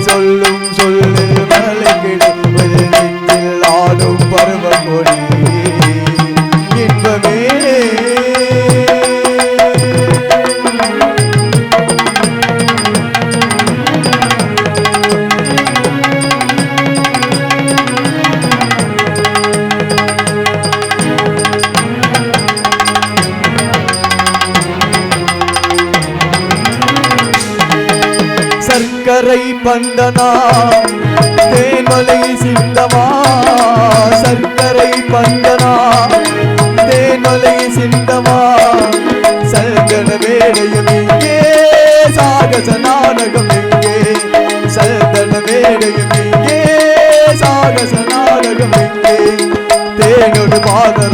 சொல்லும் சொல்லில் மலை ஆடும் பருவம் கொடி. கரை பண்டனா? தேன்மலை சிந்தமா சர்க்கரை பண்டனா? தேன்மலை சிந்தமா சல்கன வேடையும் இங்கே சாகச நாடகம் இங்கே. சல்கன வேடையும் இங்கே சாகச நாடகம் இங்கே. தேனோடு பாதர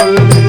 করবে